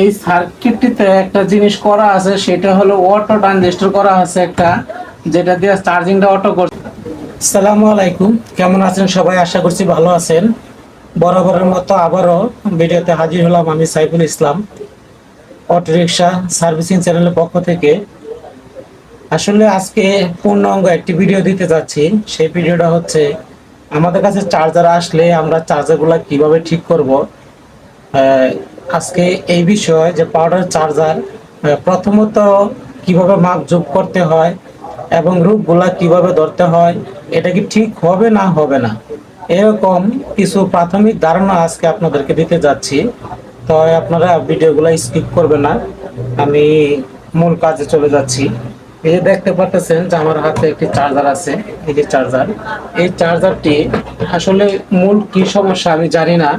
এই সার্কিটটিতে একটা জিনিস করা আছে, সেটা হলো অটো ট্রানজিস্টর করা আছে একটা, যেটা দিয়ে চার্জিংটা অটো করছে। সালামু আলাইকুম, কেমন আছেন সবাই? আশা করছি ভালো আছেন। বরাবরের মতো আবারও ভিডিওতে হাজির হলাম আমি Saiful Islam auto rickshaw servicing চ্যানেলের পক্ষ থেকে। আসলে আজকে পূর্ণাঙ্গ একটি ভিডিও দিতে যাচ্ছি। সেই ভিডিওটা হচ্ছে, আমাদের কাছে চার্জার আসলে আমরা চার্জারগুলো কীভাবে ঠিক করব আজকে এই বিষয়ে যে পাউডার চার্জার প্রথমত কীভাবে মাপ যোগ করতে হয় এবং রূপগুলা কীভাবে ধরতে হয়, এটা কি ঠিক হবে না হবে না, এরকম কিছু প্রাথমিক ধারণা আজকে আপনাদেরকে দিতে যাচ্ছি। তো আপনারা ভিডিওগুলো স্কিপ করবে না, আমি মূল কাজে চলে যাচ্ছি। এই যে দেখতে পাচ্ছেন যে আমার হাতে একটি চার্জার আছে, এই যে চার্জার এই চার্জারটি আসলে মূল কি সমস্যা আমি জানি না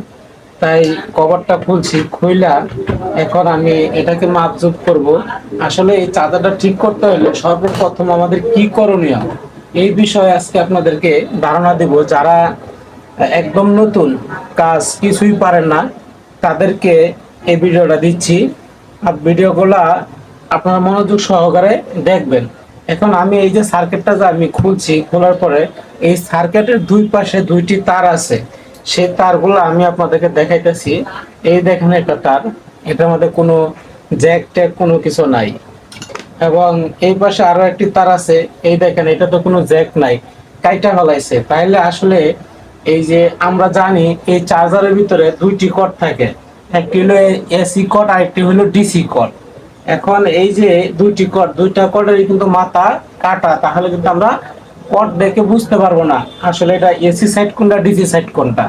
তাই কভারটা খুলছি, খুইলা এখন আমি এটাকে মাপজুপ করব। আসলে এই চার্জারটা ঠিক করতে হলে সর্বপ্রথম আমাদের কি করণীয়? এই বিষয়ে আজকে আপনাদেরকে ধারণা দেব। যারা একদম নতুন, কাজ কিছুই পারেন না, তাদেরকে এই ভিডিওটা দিচ্ছি। আর ভিডিওগুলা আপনারা মনোযোগ সহকারে দেখবেন। এখন আমি এই যে সার্কিটটা যে আমি খুলছি, খোলার পরে এই সার্কিটের দুই পাশে দুইটি তার আছে। সেই তারগুলো আমি আপনাদেরকে দেখাইতেছি। এই দেখেন একটা তার, এটার মধ্যে কোনো জ্যাক ট্যাক কোনো কিছু নাই। এবং এই পাশে আরও একটি তার আছে, এই দেখেন, এটা তো কোনো জ্যাক নাই, কাইটা ফেলাইছে। তাইলে আসলে এই যে আমরা জানি এই চার্জারের ভিতরে দুইটি কট থাকে, একটি হলো এসি কট আর একটি হলো ডিসি কট। এখন এই যে দুইটি কট, দুইটা কটেরই কিন্তু মাথা কাটা, তাহলে কিন্তু আমরা কট দেখে বুঝতে পারব না। আসলে এটা এসি সাইড কোনটা ডিসি সাইড কোনটা?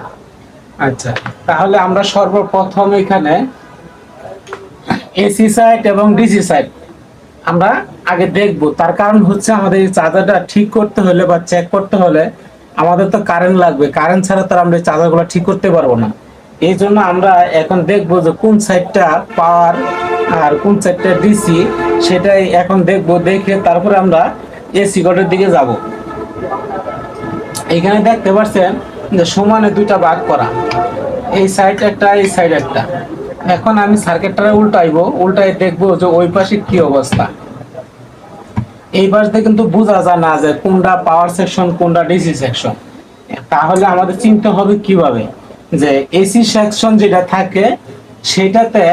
আচ্ছা। তাহলে আমরা সর্বপ্রথম এখানে এসি সাইড এবং ডিসি সাইড আমরা আগে দেখব। তার কারণ হচ্ছে আমাদের এই চার্জারটা ঠিক করতে হলে বা চেক করতে হলে আমাদের তো কারেন্ট লাগবে। কারেন্ট ছাড়া তো আমরা এই চার্জারগুলো ঠিক করতে পারব না। এই জন্য আমরা এখন দেখব যে কোন সাইডটা পাওয়ার আর কোন সাইডটা ডিসি সেটাই এখন দেখব। দেখে তারপরে আমরা এসি কোডের দিকে যাব। এখানে দেখতে পাচ্ছেন যে সমানে দুইটা ভাগ করা। এই সাইড একটা, এই সাইড একটা। এখন আমি সার্কিটটা উল্টাইবো, উল্টাই দেখব যে ওই পাশে কি অবস্থা। এই পাশ দিয়ে কিন্তু বোঝা যায় না যে কোনটা পাওয়ার সেকশন কোনটা ডিসি সেকশন তাহলে আমাদের চিন্তা হবে কীভাবে যে এসি সেকশন যেটা থাকে, সেটাতে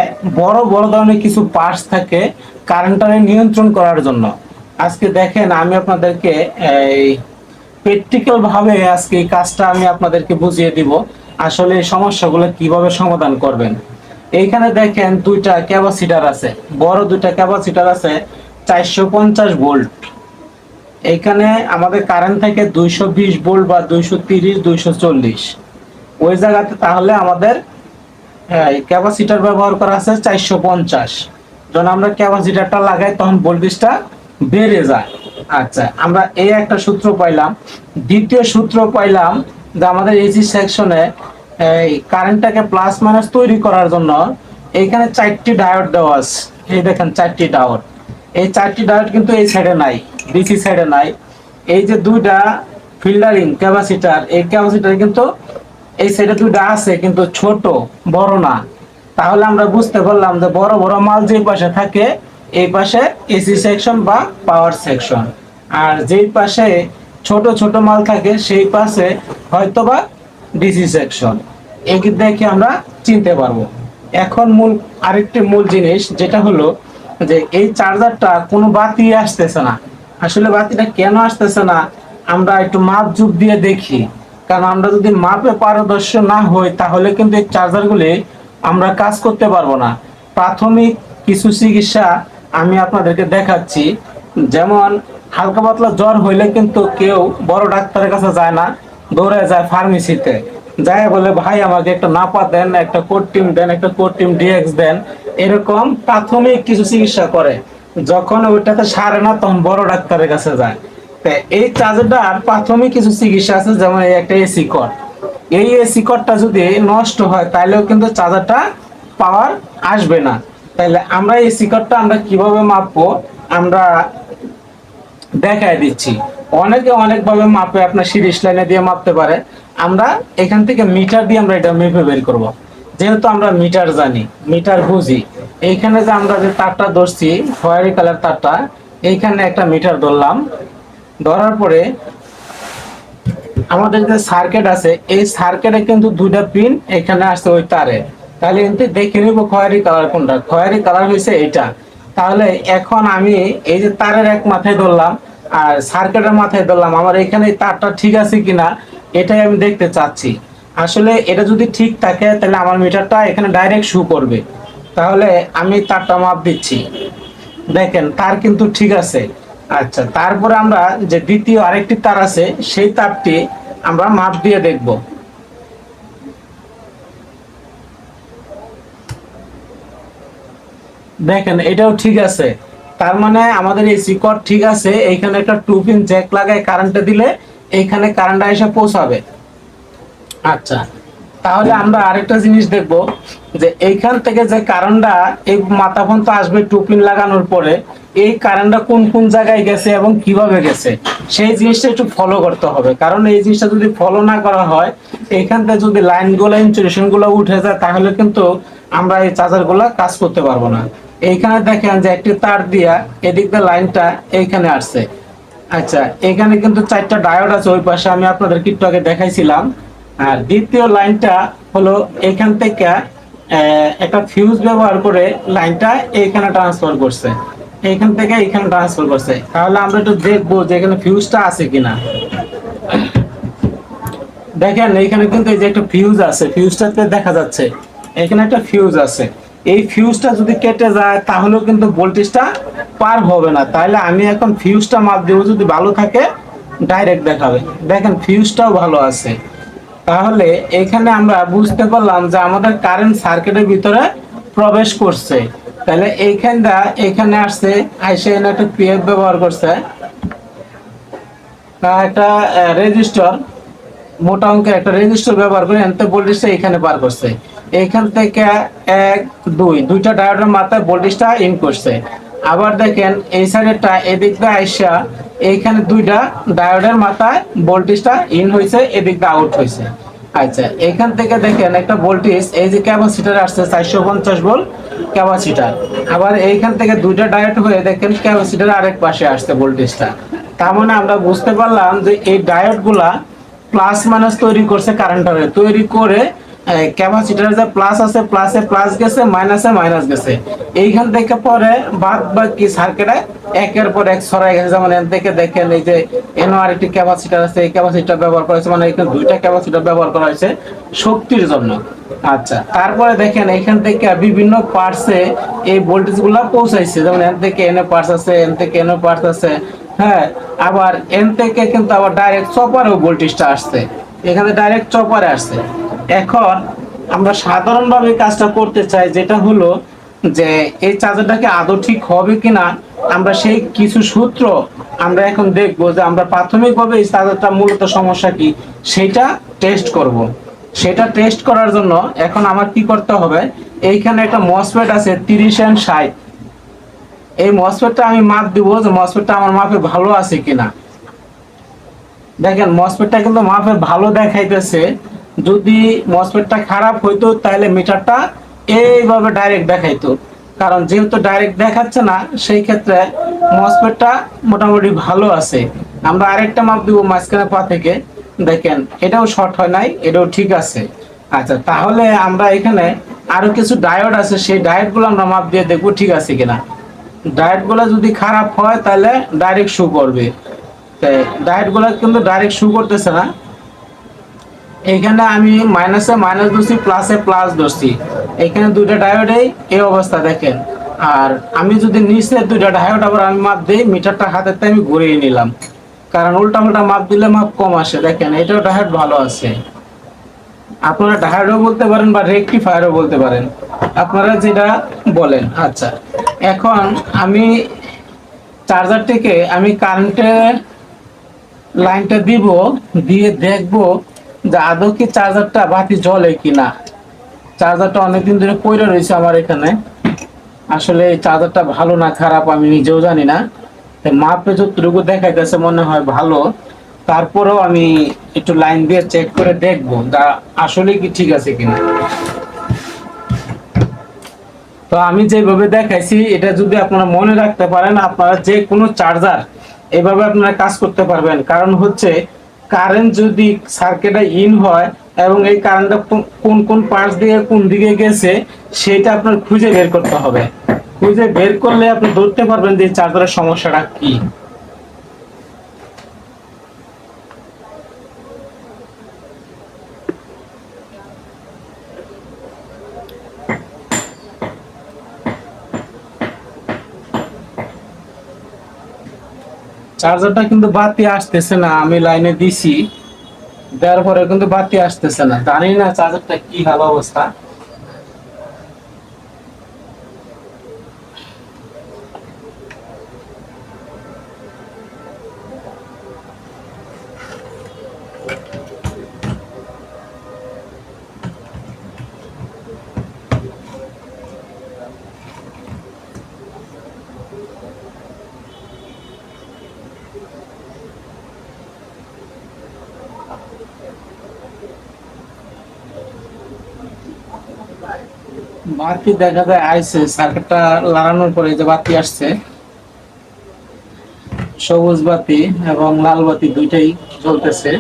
বড় বড় ধরনের কিছু পার্টস থাকে কারেন্টারে নিয়ন্ত্রণ করার জন্য। আজকে দেখেন আমি আপনাদেরকে এই প্র্যাকটিক্যাল ভাবে আজকে এই কাজটা আমি আপনাদেরকে বুঝিয়ে দিব। আসলে এই সমস্যাগুলো কীভাবে সমাধান করবেন। এইখানে দেখেন দুইটা ক্যাপাসিটার আছে। বড় দুইটা ক্যাপাসিটার আছে চারশো পঞ্চাশ ভোল্ট। এইখানে আমাদের কারেন্ট থেকে দুইশো বিশ ভোল্ট বা দুইশো তিরিশ, দুইশো চল্লিশ। ওই জায়গাতে তাহলে আমাদের ক্যাপাসিটার ব্যবহার করা আছে চারশো পঞ্চাশ। যখন আমরা ক্যাপাসিটারটা লাগাই, তখন ভোল্টেজটা বেড়ে যায়। আচ্ছা আমরা এই একটা সূত্র পাইলাম। দ্বিতীয় সূত্র পাইলাম যে আমাদের এসি সেকশনে এই কারেন্টটাকে প্লাস মাইনাস তৈরি করার জন্য এইখানে চারটি ডায়োড দেওয়া আছে। এই দেখেন চারটি ডায়োড এই চারটি ডায়োড কিন্তু এই সাইডে নাই ডিসি সাইডে নাই। এই যে দুইটা ফিল্টারিং ক্যাপাসিটার এই ক্যাপাসিটার কিন্তু এই সাইডে দুইটা আছে, কিন্তু ছোট, বড় না। তাহলে আমরা বুঝতে পারলাম যে বড় বড় মাল যে পাশে থাকে এই পাশে এসি সেকশন বা পাওয়ার সেকশন। আর যেই পাশে ছোট ছোট মাল থাকে, সেই পাশে হয়তোবা ডিসি সেকশন। এই দেখে আমরা চিনতে পারব। এখন মূল, আরেকটি মূল জিনিস, যেটা হলো যে এই চার্জারটা কোনো বাতি আসতেছে না। আসলে বাতিটা কেন আসতেছে না, আমরা একটু মাপ যুগ দিয়ে দেখি। কারণ আমরা যদি মাপে পারদর্শ না হই, তাহলে কিন্তু এই চার্জারগুলি আমরা কাজ করতে পারব না। প্রাথমিক কিছু চিকিৎসা আমি আপনাদেরকে দেখাচ্ছি, যেমন হালকা পাতলা জ্বর হইলে কিন্তু কেউ বড় ডাক্তারের কাছে যায় না, দৌড়ে যায় ফার্মেসিতে। যায় বলে, ভাই, আমাকে একটা নাপা দেন, একটা কোটিম দেন, একটা কোটিম ডিএক্স দেন। এরকম প্রাথমিক কিছু চিকিৎসা করে। যখন ওইটাতে সারে না, তখন বড় ডাক্তারের কাছে যায়। এই চার্জারটার প্রাথমিক কিছু চিকিৎসা আছে, যেমন এই একটা এসি কর। এই এসি করটা যদি নষ্ট হয় তাহলেও কিন্তু চার্জারটা পাওয়ার আসবে না। তাহলে আমরা এই শিকড়টা আমরা কীভাবে মাপবো, আমরা দেখায় দিচ্ছি। অনেকে অনেকভাবে মাপে আপনার সিরিজ লাইনে দিয়ে মাপতে পারে। আমরা এখান থেকে মিটার দিয়ে আমরা এটা মেপে বের করব। যেহেতু আমরা মিটার জানি, মিটার বুঝি, এইখানে যে আমরা যে তারটা ধরছি খয়েরি কালার তারটা, এইখানে একটা মিটার ধরলাম। ধরার পরে আমাদের যে সার্কিট আছে, এই সার্কিটে কিন্তু দুইটা পিন এখানে আসছে ওই তারে। তাহলে কিন্তু দেখে নিব খয়েরি কালার কোনটা। খয়েরি কালার হয়েছে এটা। তাহলে এখন আমি এই যে তারের এক মাথায় ধরলাম, আর সার্কিটের মাথায় ধরলাম, আমার এখানে তারটা ঠিক আছে কিনা, এটাই আমি দেখতে চাচ্ছি। আসলে এটা যদি ঠিক থাকে, তাহলে আমার মিটারটা এখানে ডাইরেক্ট শু করবে। তাহলে আমি তারটা মাপ দিচ্ছি। দেখেন, তার কিন্তু ঠিক আছে। আচ্ছা তারপরে আমরা যে দ্বিতীয় আরেকটি তার আছে, সেই তারটি আমরা মাপ দিয়ে দেখব। দেখেন, এটাও ঠিক আছে। তার মানে আমাদের এই সিকট ঠিক আছে, এইখানে একটা টু পিন জ্যাক লাগায় কারেন্টে দিলে এইখানে কারেন্টটা এসে পৌঁছাবে। আচ্ছা তাহলে আমরা আরেকটা জিনিস দেখব, যে এইখান থেকে যে কারেন্টটা এই মাথা পর্যন্ত আসবে টুপিন লাগানোর পরে, এই কারেন্টটা কোন কোন জায়গায় গেছে এবং কীভাবে গেছে, সেই জিনিসটা একটু ফলো করতে হবে। কারণ এই জিনিসটা যদি ফলো না করা হয়, এইখান থেকে যদি লাইনগুলো ইনসুলেশনগুলো উঠে যায়, তাহলে কিন্তু আমরা এই চার্জারগুলা কাজ করতে পারব না। এইখানে দেখেন যে একটি তার দিয়া এদিক দিয়ে লাইনটা এইখানে আসছে। আচ্ছা এখানে কিন্তু চারটা ডায়োড আছে, ওই পাশে আমি আপনাদের একটু আগে দেখাইছিলাম। আর দ্বিতীয় লাইনটা হলো এখান থেকে একটা ফিউজ ব্যবহার করে লাইনটা এইখানে ট্রান্সফার করছে। এইখান থেকে এইখানে ট্রান্সফার করছে। তাহলে আমরা একটু দেখব যে এখানে ফিউজটা আছে কিনা। দেখেন এইখানে কিন্তু এই যে একটা ফিউজ আছে ফিউজটাতে দেখা যাচ্ছে, এখানে একটা ফিউজ আছে। এই ফিউজটা যদি কেটে যায়, তাহলেও কিন্তু ভোল্টেজটা পার হবে না। তাহলে আমি এখন ফিউজটা মাপ দেবো, যদি ভালো থাকে ডাইরেক্ট দেখাবে। দেখেন ফিউজটাও ভালো আছে। তাহলে এখানে আমরা বুঝতে পারলাম যে আমাদের কারেন্ট সার্কিটের ভিতরে প্রবেশ করছে। তাহলে এইখানটা এখানে আসছে, আইসে একটা পিএফ ব্যবহার করছে। একটা রেজিস্টার মোটা অঙ্কের একটা রেজিস্টর ব্যবহার করে এনতে ভোল্টেজটা এখানে পার করছে। এখান থেকে এক, দুই, দুইটা ডায়োডের মাথায় ভোল্টেজটা ইন করছে। আবার দেখেন, এই সাইডেরটা এদিক দিয়ে আইসা, এইখানে দুইটা ডায়োডের মাথায় ভোল্টেজটা ইন হয়েছে এদিক দিয়ে আউট হয়েছে আচ্ছা এখান থেকে দেখেন একটা ভোল্টেজ এই যে ক্যাপাসিটার আসছে চারশো পঞ্চাশ ভোল্ট ক্যাপাসিটার আবার এইখান থেকে দুইটা ডায়োড হয়ে দেখেন ক্যাপাসিটার আরেক পাশে আসছে ভোল্টেজটা তার মানে আমরা বুঝতে পারলাম যে এই ডায়োডগুলা প্লাস মাইনাস তৈরি করছে কারেন্টারে তৈরি করে ক্যাপাসিটার প্লাস আছে প্লাসে প্লাস গেছে মাইনাসে মাইনাস গেছে। এইখান থেকে পরে বাদ বাকি সার্কিটে একের পর এক ছড়াই গেছে। যেমন থেকে দেখেন এই যে এনো আরেকটি ক্যাপাসিটার আছে, এই ক্যাপাসিটার ব্যবহার করা হয়েছে। মানে এখানে দুইটা ক্যাপাসিটার ব্যবহার করা হয়েছে শক্তির জন্য। আচ্ছা তারপরে দেখেন এখান থেকে বিভিন্ন পার্টসে এই ভোল্টেজগুলা পৌঁছাইছে। যেমন এন থেকে এনে পার্টস আছে এন থেকে এনে পার্টস আছে। হ্যাঁ আবার এন থেকে কিন্তু আবার ডাইরেক্ট চপারেও ভোল্টেজটা আসছে। এখানে ডাইরেক্ট চপারে আসছে। এখন আমরা সাধারণভাবে কাজটা করতে চাই, যেটা হলো যে এই চার্জারটাকে আদৌ ঠিক হবে কিনা, আমরা সেই কিছু সূত্র আমরা এখন দেখব যে আমরা প্রাথমিকভাবে এই চার্জারটা মূলত সমস্যা কি, সেটা টেস্ট করব। সেটা টেস্ট করার জন্য এখন আমার কি করতে হবে, এইখানে একটা মসফেট আছে তিরিশ অ্যান্ড ষাট এই মসফেটটা আমি মাপ দিব যে মসফেটটা আমার মাপে ভালো আছে কিনা দেখেন মসফেটটা কিন্তু মাপে ভালো দেখাইতেছে যদি মসফেটটা খারাপ হইতো, তাহলে মিটারটা এইভাবে ডাইরেক্ট দেখাইতো। কারণ যেহেতু ডাইরেক্ট দেখাচ্ছে না, সেই ক্ষেত্রে মসফেটটা মোটামুটি ভালো আছে। আমরা আরেকটা মাপ দিব মাঝখানে পা থেকে। দেখেন, এটাও শর্ট হয় নাই, এটাও ঠিক আছে। আচ্ছা তাহলে আমরা এখানে আরও কিছু ডায়োড আছে, সেই ডায়োডগুলো আমরা মাপ দিয়ে দেখব ঠিক আছে কিনা। ডায়েটগুলা যদি খারাপ হয়, তাহলে ডাইরেক্ট শু করবে। ডায়েটগুলা কিন্তু ডাইরেক্ট শু করতেছে না। এখানে আমি মাইনাসে মাইনাস ধরছি প্লাসে প্লাস ধরছি। এখানে দুইটা ডায়োডেই এই অবস্থা দেখেন। আর আমি যদি নিচে দুইটা ডায়োড আবার আমি মাপ দিই, মিটারটা হাতেতে আমি ঘুরিয়ে নিলাম। কারণ উল্টা উল্টা মাপ দিলে মাপ কম আসে। দেখেন, এটাও ডায়োড ভালো আছে। আপনারা ডায়োডও বলতে পারেন বা রেকটিফায়ারও বলতে পারেন। আপনারা যেটা বলেন আচ্ছা। এখন আমি চার্জারটিকে আমি কারেন্টের লাইনটা দিব, দিয়ে দেখব যে আদৌ কি চার্জারটা বাতি জ্বলে কিনা? চার্জারটা অনেকদিন ধরে পড়ে রয়েছে আমার এখানে। আসলে এই চার্জারটা ভালো না খারাপ আমি নিজেও জানি না। মাপে যতটুকু দেখাইতেছে মনে হয় ভালো। তারপরেও আমি একটু লাইন দিয়ে চেক করে দেখব যা আসলে কি ঠিক আছে কিনা। তো আমি যেভাবে দেখাইছি, এটা যদি আপনারা মনে রাখতে পারেন, আপনারা যে কোনো চার্জার এভাবে আপনারা কাজ করতে পারবেন। কারণ হচ্ছে কারেন্ট যদি সার্কেটটা ইন হয় এবং এই কারেন্টটা কোন কোন পার্টস দিয়ে কোন দিকে গেছে, সেটা আপনার খুঁজে বের করতে হবে। খুঁজে বের করলে আপনি ধরতে পারবেন যে চার্জারের সমস্যাটা কি। চার্জারটা কিন্তু বাতি আসতেছে না, আমি লাইনে দিছি। দেওয়ার পরে কিন্তু বাতি আসতেছে না। জানি না চার্জারটা কি ভালো অবস্থা। বাতি দেখা যায় আইছে সার্কিটটা লাগানোর পরে যে বাতি আসছে, সবুজ বাতি এবং লাল বাতি দুইটাই জ্বলতেছে।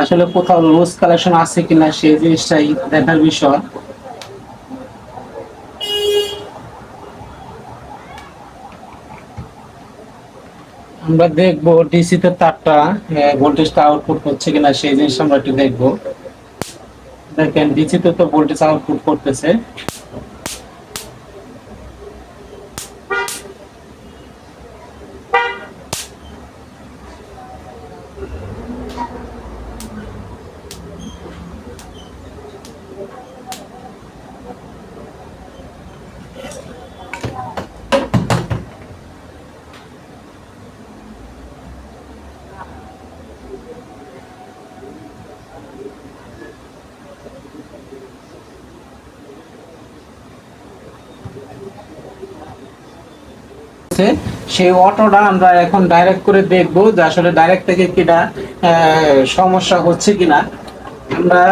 আসলে কোথাও লুজ কালেকশন আছে কিনা সেই জিনিসটাই দেখার বিষয়। আমরা দেখব ডিসি তে তারটা ভোল্টেজটা আউটপুট হচ্ছে কিনা সেই জিনিস আমরা একটু দেখব। দেখেন ডিসিতে তো ভোল্টেজ আউটপুট করতেছে। আছে। সেই অটোটা আমরা এখন ডাইরেক্ট করে দেখব যে আসলে ডাইরেক্ট থেকে কিনা সমস্যা হচ্ছে কিনা। আমরা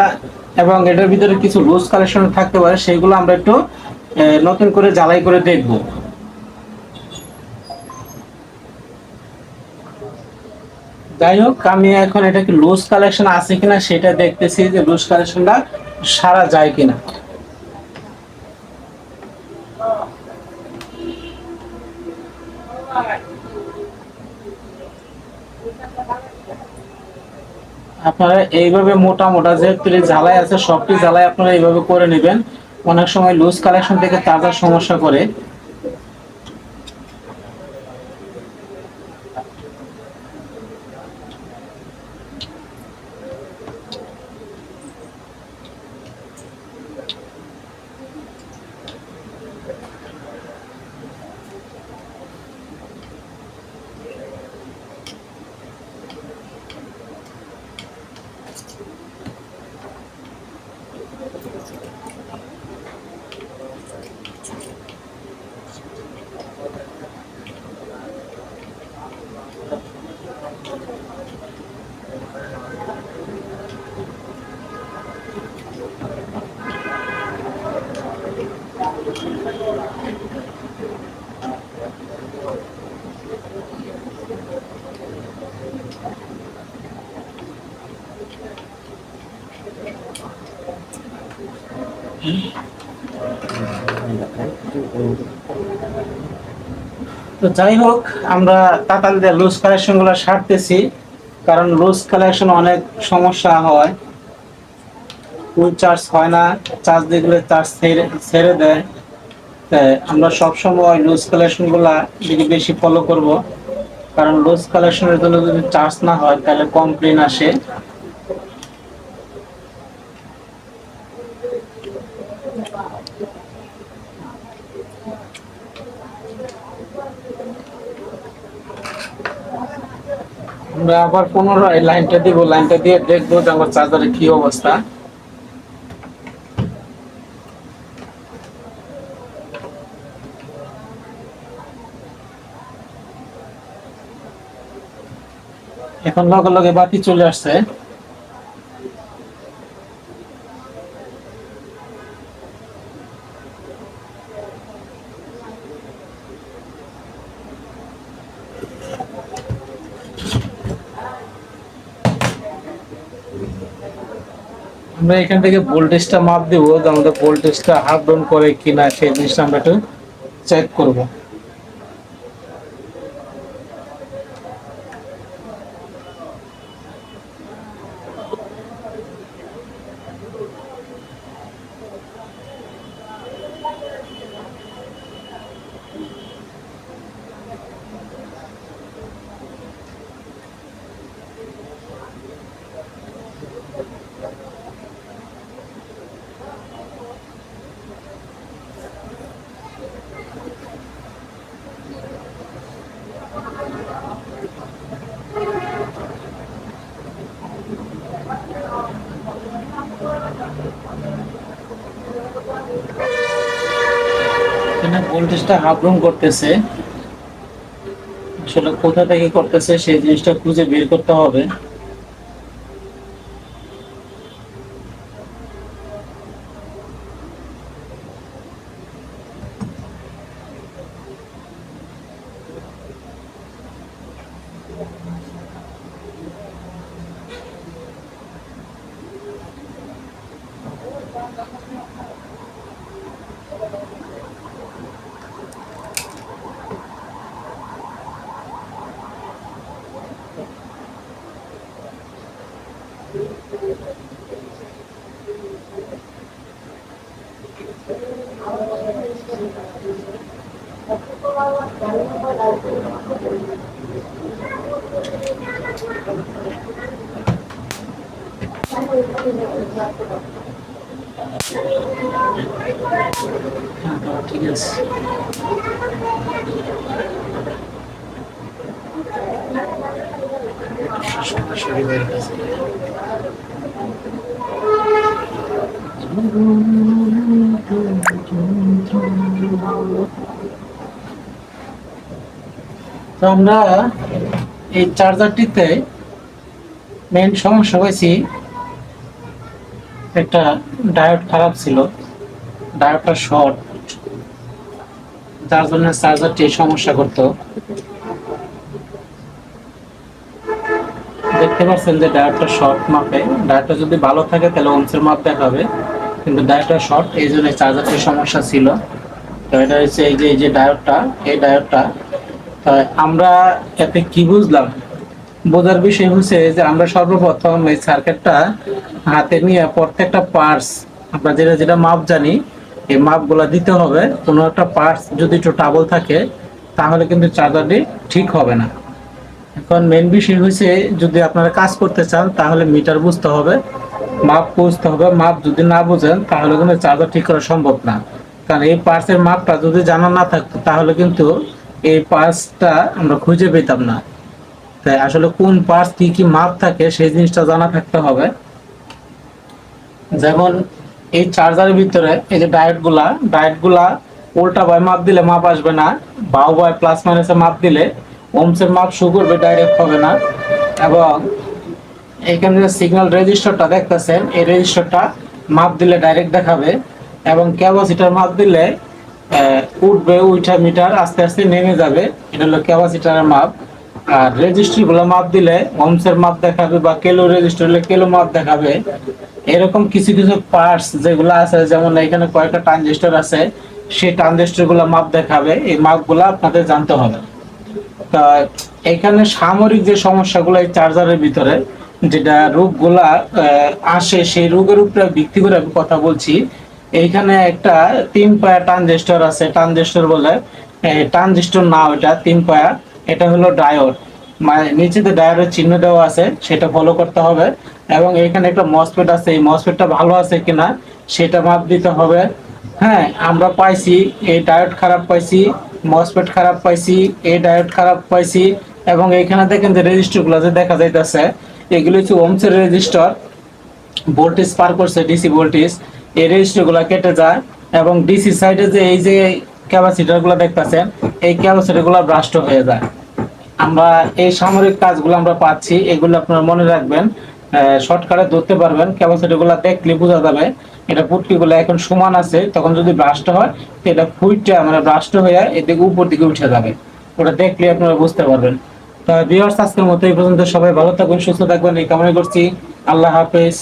এবং এটার ভিতরে কিছু লুজ কালেকশন থাকতে পারে, সেগুলো আমরা একটু নতুন করে জ্বালাই করে দেখব। যাই হোক, আমি এখন এটা কি লুজ কালেকশন আছে কিনা সেটা দেখতেছি যে লুজ কালেকশনটা সারা যায় কিনা। আপনারা এইভাবে মোটা মোটা যে যেহেতু জ্বালাই আছে, সবটি জ্বালাই আপনারা এইভাবে করে নেবেন। অনেক সময় লুজ কালেকশন থেকে তাজা সমস্যা করে। তো যাই হোক, আমরা তাতাল দিয়ে লুজ কালেকশনগুলো সারতেছি, কারণ লুজ কালেকশন অনেক সমস্যা হয়। ফুল চার্জ হয় না চার্জ দিয়ে গেলে চার্জ ছেড়ে দেয়। আমরা সবসময় লুজ কালেকশনগুলা দিকে বেশি ফলো করব। কারণ লুজ কালেকশনের জন্য যদি চার্জ না হয়, তাহলে কমপ্লেন আসে। আমরা আবার পুনরায় লাইনটা দিব, লাইনটা দিয়ে দেখব যে আমার চার্জারের কি অবস্থা। এখন লগে লগে বাতি চলে আসছে। আমরা এখান থেকে ভোল্টেজটা মাপ দেবো আমাদের ভোল্টেজটা হাফ ডাউন করে কিনা সেই জিনিসটা আমরা একটু চেক করব। ভোল্টেজটা আপ ডাউন করতেছে। আসলে কোথা থেকে করতেছে সেই জিনিসটা খুঁজে বের করতে হবে হ্যাঁ, ঠিক আছে তো আমরা এই চার্জারটিতে মেন সমস্যা হয়েছি, একটা ডায়োড খারাপ ছিল ডায়োডটা শর্ট যার জন্য চার্জারটি সমস্যা করত। দেখতে পাচ্ছেন যে ডায়োডটা শর্ট মাপে। ডায়োডটা যদি ভালো থাকে, তাহলে ওমসের মাপ দেখাবে কিন্তু ডায়োডটা শর্ট এই জন্য চার্জারটির সমস্যা ছিল। তো এটা হচ্ছে এই যে এই যে ডায়োডটা এই ডায়োডটা তো আমরা এতে কি বুঝলাম? বোঝার বিষয় হচ্ছে যে, আমরা সর্বপ্রথম এই সার্কিটটা হাতে নিয়ে প্রত্যেকটা পার্টস আমরা যেটা যেটা মাপ জানি, এই মাপগুলা দিতে হবে। কোনো একটা পার্টস যদি একটু টাবল থাকে, তাহলে কিন্তু চার্জারটি ঠিক হবে না। এখন মেন বিষয় হচ্ছে যদি আপনারা কাজ করতে চান, তাহলে মিটার বুঝতে হবে মাপ বুঝতে হবে। মাপ যদি না বুঝেন, তাহলে কিন্তু চার্জার ঠিক করা সম্ভব না। কারণ এই পার্টসের মাপটা যদি জানা না থাকতো, তাহলে কিন্তু এই পার্টসটা আমরা খুঁজে পেতাম না। তাই আসলে কোন পার্স কি কি মাপ থাকে, সেই জিনিসটা জানা থাকতে হবে। যেমন এই চার্জারের ভিতরে, এই যে ডায়েটগুলা ডায়েটগুলা উল্টা বাই মাপ দিলে মাপ আসবে না, বাউ বাই প্লাস মাইনাসে মাপ দিলে ওমসের মাপ শু করবে ডাইরেক্ট হবে না। এবং এখানে যে সিগন্যাল রেজিস্টারটা দেখতেছেন, এই রেজিস্টারটা মাপ দিলে ডাইরেক্ট দেখাবে এবং ক্যাপাসিটার মাপ দিলে উঠবে উঠা মিটার, আস্তে আস্তে নেমে যাবে। এটা হলো ক্যাপাসিটারের মাপ। আর রেজিস্ট্রিগুলো মাপ দিলে ওমসের মাপ দেখাবে বা কেলো রেজিস্টার হলে কেলো মাপ দেখাবে। এরকম কিছু কিছু পার্টস যেগুলো আছে, যেমন এখানে কয়েকটা ট্রানজিস্টর আছে, সেই ট্রানজিস্টরগুলো মাপ দেখাবে। এই মাপগুলো আপনাদের জানতে হবে। তা এখানে সামরিক যে সমস্যাগুলো এই চার্জারের ভিতরে, যেটা রোগগুলা আসে, সেই রোগের উপরে ভিত্তি করে আমি কথা বলছি। এইখানে একটা তিন পায়া ট্রানজিস্টর আছে। ট্রানজিস্টর বলে ট্রানজিস্টর না ওটা তিন পায়া। এটা হলো ডায়োড। মানে নিচেতে ডায়োডের চিহ্ন দেওয়া আছে, সেটা ফলো করতে হবে। এবং এখানে একটা মসপেট আছে। এই মসপেটটা ভালো আছে কিনা, সেটা মাপ দিতে হবে। হ্যাঁ আমরা পাইছি, এই ডায়োড খারাপ পাইছি। মসপেট খারাপ পাইছি এই ডায়োড খারাপ পাইছি, এবং এখানে দেখেন যে রেজিস্টারগুলো যে দেখা যাইতেছে, এগুলো হচ্ছে ওমসের রেজিস্টার। ভোল্টেজ পার করছে ডিসি ভোল্টেজ। এই রেজিস্টারগুলো কেটে যায়, এবং ডিসি সাইডে যে এই যে ক্যাপাসিটারগুলো দেখতেছেন, এই ক্যাপাসিটারগুলো ব্রাস্ট হয়ে যায়। আমরা এই সামরিক কাজগুলো আমরা পাচ্ছি, এগুলো আপনারা মনে রাখবেন। শর্টকাটে ধরতে পারবেন। ক্যাপাসিটি গুলো দেখলে বোঝা যাবে এটা পুটকিগুলো এখন সমান আছে। তখন যদি ব্রাশটা হয়, তো এটা ফুইটটা মানে ব্রাশটা হয়ে এদিকে উপর দিকে উঠে যাবে। ওটা দেখলে আপনারা বুঝতে পারবেন। তা ভিউয়ার্স আজকের মতো এই পর্যন্ত সবাই ভালো থাকবেন, সুস্থ থাকবেন, এই কামনা করছি। আল্লাহ হাফেজ।